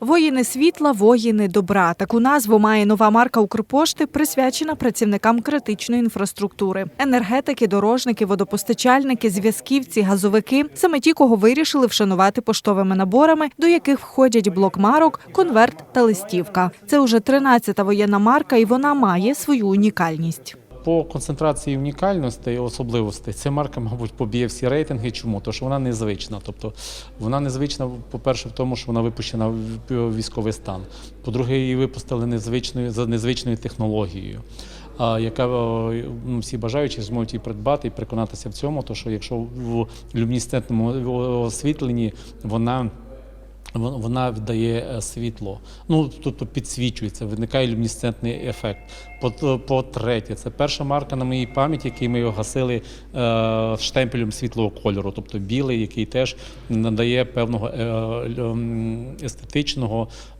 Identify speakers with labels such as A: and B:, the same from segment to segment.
A: Воїни світла, воїни добра. Таку назву має нова марка Укрпошти, присвячена працівникам критичної інфраструктури. Енергетики, дорожники, водопостачальники, зв'язківці, газовики саме ті, кого вирішили вшанувати поштовими наборами, до яких входять блок марок, конверт та листівка. Це уже 13-та воєнна марка, і вона має свою унікальність.
B: По концентрації унікальностей і особливостей ця марка, мабуть, поб'є всі рейтинги. Чому? Тому що вона незвична. Тобто вона незвична, по-перше, в тому, що вона випущена в військовий стан. По-друге, її випустили незвичною за незвичною технологією. Яка ну, всі бажаючі зможуть її придбати і переконатися в цьому, то що якщо в люмінесцентному освітленні вона вон- вона віддає е, світло. Ну тобто підсвічується, виникає люмінесцентний ефект. По- По-третє, це перша марка на моїй пам'яті, який ми його гасили е, штемпелем світлого кольору, тобто білий, який теж надає певного е, естетичного е,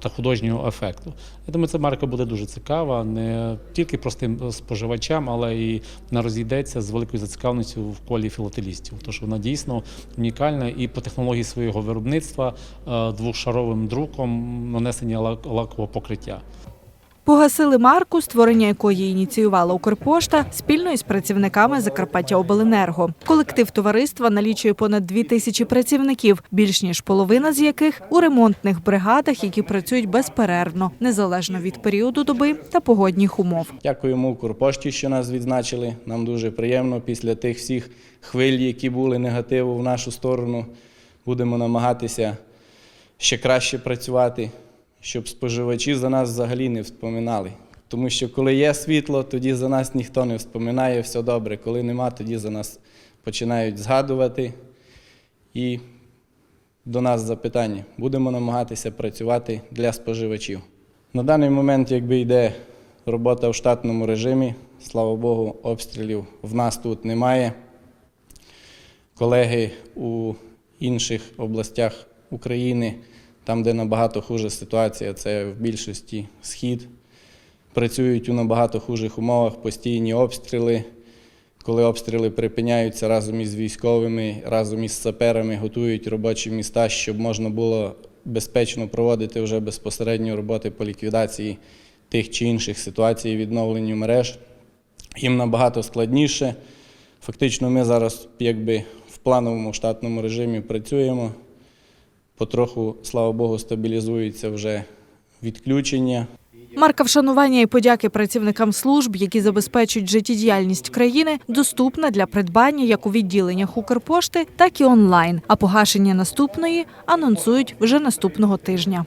B: та художнього ефекту. Я думаю, ця марка буде дуже цікава не тільки простим споживачам, але і вона розійдеться з великою зацікавленістю в колі філателістів. Тож вона дійсно унікальна і по технології свого виробництва е, двохшаровим друком нанесення лак- лакового покриття.
A: Погасили марку, створення якої ініціювала Укрпошта спільно із працівниками Закарпаття Обленерго. Колектив товариства налічує понад дві тисячі працівників, більш ніж половина з яких у ремонтних бригадах, які працюють безперервно, незалежно від періоду доби та погодних умов.
C: Дякуємо Укрпошті, що нас відзначили. Нам дуже приємно після тих всіх хвиль, які були негативу в нашу сторону. Будемо намагатися ще краще працювати, щоб споживачі за нас взагалі не вспоминали. Тому що коли є світло, тоді за нас ніхто не вспоминає, все добре. Коли нема, тоді за нас починають згадувати. І до нас запитання. Будемо намагатися працювати для споживачів. На даний момент, якби йде робота в штатному режимі, слава Богу, обстрілів в нас тут немає. Колеги у інших областях України, там, де набагато хуже ситуація, це в більшості схід, працюють у набагато хужих умовах, постійні обстріли. Коли обстріли припиняються разом із військовими, разом із саперами готують робочі міста, щоб можна було безпечно проводити вже безпосередньо роботи по ліквідації тих чи інших ситуацій, відновленню мереж. Їм набагато складніше. Фактично, ми зараз якби в плановому штатному режимі працюємо. Потроху, слава Богу, стабілізується вже відключення.
A: Марка вшанування і подяки працівникам служб, які забезпечують життєдіяльність країни, доступна для придбання як у відділеннях Укрпошти, так і онлайн. А погашення наступної анонсують вже наступного тижня.